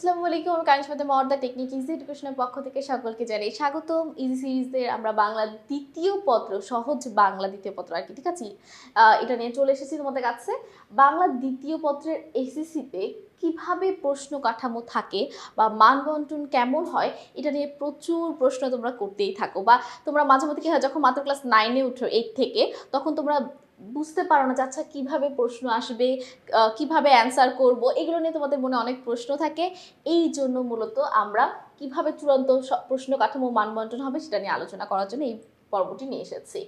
আসসালামু আলাইকুম। আমি কানিশমাতে মর্দা টেকনিক ইজি এডুকেশনের পক্ষ থেকে সকলকে জানাই স্বাগতম। ইজি সিরিজের আমরা বাংলা দ্বিতীয় পত্র, সহজ বাংলা দ্বিতীয় পত্র আর কি, ঠিক আছে? এটা নিয়ে চলে এসেছি তোমাদের কাছে। বাংলা দ্বিতীয় পত্রের এসএসসিতে কীভাবে প্রশ্ন কাঠামো থাকে বা মানবন্টন কেমন হয়, এটা নিয়ে প্রচুর প্রশ্ন তোমরা করতেই থাকো বা তোমরা মাঝে মধ্যে কি হয়, যখন মাত্র ক্লাস নাইনে উঠো এইট থেকে, তখন তোমরা বুঝতে পারো না যে আচ্ছা কীভাবে প্রশ্ন আসবে কীভাবে অ্যান্সার করব, এগুলো নিয়ে তোমাদের মনে অনেক প্রশ্ন থাকে। এই জন্য মূলত আমরা কীভাবে চূড়ান্ত প্রশ্ন কাঠামো মানবন্টন হবে সেটা নিয়ে আলোচনা করার জন্য এই পর্বটি নিয়ে এসেছি।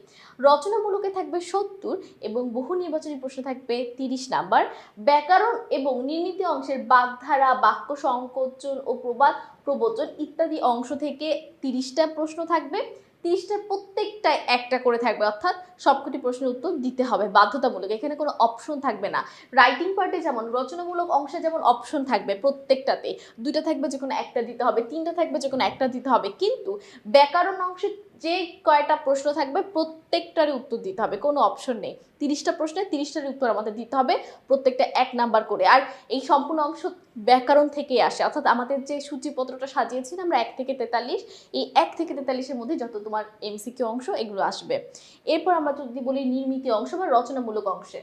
রচনামূলকে থাকবে সত্তর এবং বহু নির্বাচনী প্রশ্ন থাকবে তিরিশ নাম্বার। ব্যাকরণ এবং নির্মিত অংশের বাগধারা, বাক্য সংকোচন ও প্রবাদ প্রবচন ইত্যাদি অংশ থেকে তিরিশটা প্রশ্ন থাকবে। তিরিশটার প্রত্যেকটায় একটা করে থাকবে, অর্থাৎ সবকটি প্রশ্নের উত্তর দিতে হবে বাধ্যতামূলক, এখানে কোনো অপশন থাকবে না। রাইটিং পার্টে যেমন রচনামূলক অংশে যেমন অপশন থাকবে প্রত্যেকটাতে, দুইটা থাকবে যে কোনো একটা দিতে হবে, তিনটা থাকবে যে কোনো একটা দিতে হবে, কিন্তু ব্যাকরণ অংশে যে কয়টা প্রশ্ন থাকবে প্রত্যেকটারই উত্তর দিতে হবে, কোনো অপশন নেই। তিরিশটা প্রশ্নে তিরিশটারই উত্তর আমাদের দিতে হবে প্রত্যেকটা এক নাম্বার করে। আর এই সম্পূর্ণ অংশ ব্যাকরণ থেকেই আসে, অর্থাৎ আমাদের যে সূচিপত্রটা সাজিয়েছি আমরা এক থেকে তেতাল্লিশ, এই এক থেকে তেতাল্লিশের মধ্যে যত তোমার এমসিকিউ অংশ এগুলো আসবে। এরপর আমরা যদি বলি নির্মিত অংশ বা রচনামূলক অংশে।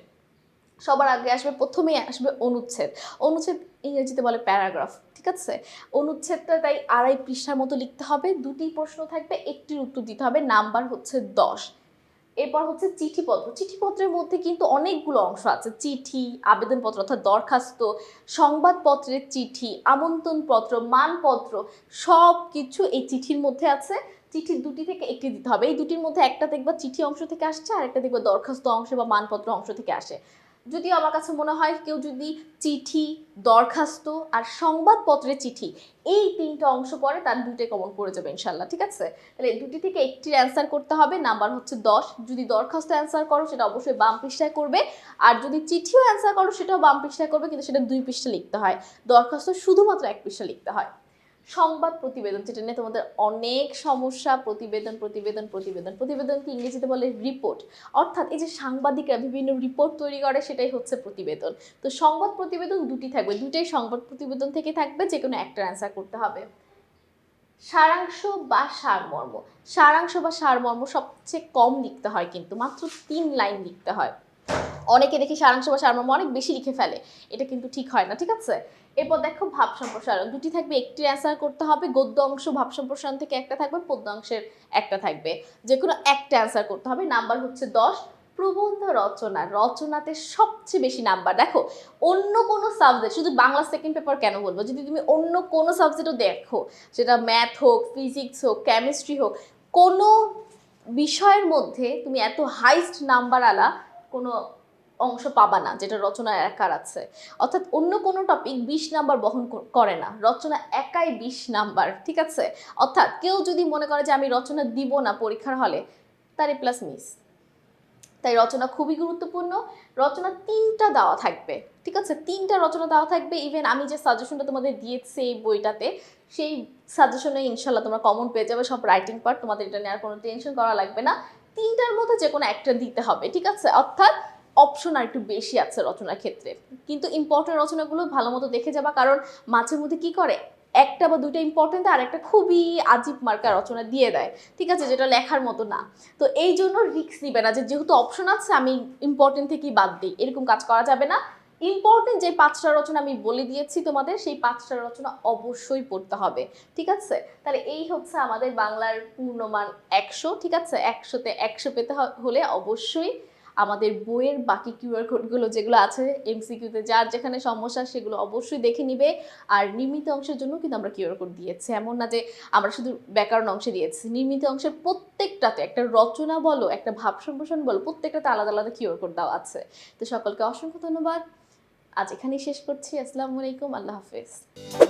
সবার আগে আসবে, প্রথমেই আসবে অনুচ্ছেদ। অনুচ্ছেদ ইংরেজিতে বলে প্যারাগ্রাফ, ঠিক আছে? অনুচ্ছেদটা তাই আড়াই পৃষ্ঠার মতো লিখতে হবে, দুটি প্রশ্ন থাকবে, একটির উত্তর দিতে হবে, নাম্বার হচ্ছে দশ। এরপর হচ্ছে চিঠিপত্র, চিঠিপত্রের মধ্যে কিন্তু অনেকগুলো অংশ আছে, চিঠি, আবেদনপত্র অর্থাৎ দরখাস্ত, সংবাদপত্রের চিঠি, আমন্ত্রণপত্র, মানপত্র, সব কিছু এই চিঠির মধ্যে আছে। চিঠির দুটি থেকে একটি দিতে হবে, এই দুটির মধ্যে একটা দেখবা চিঠি অংশ থেকে আসছে আর একটা দেখবা দরখাস্ত অংশ বা মানপত্র অংশ থেকে আসে। যদিও আমার কাছে মনে হয় কেউ যদি চিঠি, দরখাস্ত আর সংবাদপত্রের চিঠি এই তিনটা অংশ পরে তার দুটোই কমন করে যাবে ইনশাল্লাহ ঠিক আছে? তাহলে দুটি থেকে একটির অ্যান্সার করতে হবে নাম্বার হচ্ছে দশ। যদি দরখাস্ত অ্যান্সার করো সেটা অবশ্যই বাম পৃষ্ঠায় করবে, আর যদি চিঠিও অ্যান্সার করো সেটাও বাম পৃষ্ঠায় করবে, কিন্তু সেটা দুই পৃষ্ঠা লিখতে হয়। দরখাস্ত শুধুমাত্র এক পৃষ্ঠা লিখতে হয়। সংবাদ প্রতিবেদন, যেটা নিয়ে তোমাদের অনেক সমস্যা, প্রতিবেদন প্রতিবেদন প্রতিবেদন প্রতিবেদনকে ইংরেজিতে বলে রিপোর্ট অর্থাৎ এই যে সাংবাদিকরা বিভিন্ন রিপোর্ট তৈরি করে, সেটাই হচ্ছে প্রতিবেদন। তো সংবাদ প্রতিবেদন দুটি থাকবে দুটাই সংবাদ প্রতিবেদন থেকে থাকবে যে কোনো একটা অ্যান্সার করতে হবে। সারাংশ বা সারমর্ম। সারাংশ বা সারমর্ম সবচেয়ে কম লিখতে হয় কিন্তু, মাত্র তিন লাইন লিখতে হয়। অনেকে দেখি সারাংশ বা সারমর্ম অনেক বেশি লিখে ফেলে। এটা কিন্তু ঠিক হয় না, ঠিক আছে? এরপর দেখো ভাব সম্প্রসারণ। দুটি থাকবে, একটি অ্যান্সার করতে হবে, গদ্য অংশ ভাব সম্প্রসারণ থেকে একটা থাকবে, পদ্য অংশের একটা থাকবে। যে কোনো একটা অ্যান্সার করতে হবে নাম্বার হচ্ছে দশ। প্রবন্ধ রচনা, রচনাতে সবচেয়ে বেশি নাম্বার দেখো, অন্য কোনো সাবজেক্ট শুধু বাংলা সেকেন্ড পেপার কেন বলব? যদি তুমি অন্য কোনো সাবজেক্টও দেখো, সেটা ম্যাথ হোক ফিজিক্স হোক কেমিস্ট্রি হোক, কোনো বিষয়ের মধ্যে তুমি এত হাইস্ট নাম্বার আলা কোনো অংশ পাবা না, যেটা রচনা একার আছে। অর্থাৎ অন্য কোনো টপিক বিশ নাম্বার বহন করে না। রচনা একাই বিশ নাম্বার, ঠিক আছে? অর্থাৎ কেউ যদি মনে করে যে আমি রচনা দিব না পরীক্ষার হলে তার এ প্লাস মিস তাই রচনা খুবই গুরুত্বপূর্ণ। রচনা তিনটা দেওয়া থাকবে, ঠিক আছে? তিনটা রচনা দেওয়া থাকবে। ইভেন আমি যে সাজেশনটা তোমাদের দিয়েছি এই বইটাতে, সেই সাজেশনে ইনশাল্লাহ তোমরা কমন পেয়ে যাবে, সব রাইটিং পার্ট তোমাদের এটা নিয়ে আর কোনো টেনশন করা লাগবে না। তিনটার মধ্যে যে কোনো একটা দিতে হবে, ঠিক আছে? অর্থাৎ অপশন আর একটু বেশি আছে রচনার ক্ষেত্রে। কিন্তু ইম্পর্টেন্ট রচনাগুলো ভালো মতো দেখে যাবা, কারণ মাঝে মধ্যে কি করে? একটা বা দুটো ইম্পর্টেন্ট আর একটা খুবই আজীব মার্কা রচনা দিয়ে দেয়, ঠিক আছে? যেটা লেখার মতো না। তো এই জন্য রিস্ক নিবে না। যে যেহেতু অপশন আছে, আমি ইম্পর্টেন্ট থেকেই বাদ দিই। এরকম কাজ করা যাবে না। ইম্পর্টেন্ট যে পাঁচটা রচনা আমি বলে দিয়েছি তোমাদের, সেই পাঁচটা রচনা অবশ্যই পড়তে হবে, ঠিক আছে? তাহলে এই হচ্ছে আমাদের বাংলার পূর্ণমান একশো, ঠিক আছে? একশোতে একশো পেতে হলে অবশ্যই আমাদের বইয়ের বাকি কিউআর কোডগুলো যেগুলো আছে এমসিকিউতে যার যেখানে সমস্যা সেগুলো অবশ্যই দেখে নিবে। আর নির্মিত অংশের জন্য কিন্তু আমরা কিউআর কোড দিয়েছি। এমন না যে আমরা শুধু ব্যাকরণ অংশে দিয়েছি। নির্মিত অংশের প্রত্যেকটাতে একটা রচনা বলো, একটা ভাব সম্প্রসারণ বলো, প্রত্যেকটাতে আলাদা আলাদা কিউআর কোড দেওয়া আছে। তো সকলকে অসংখ্য ধন্যবাদ। আজ এখানেই শেষ করছি। আসসালামু আলাইকুম। আল্লাহ হাফেজ।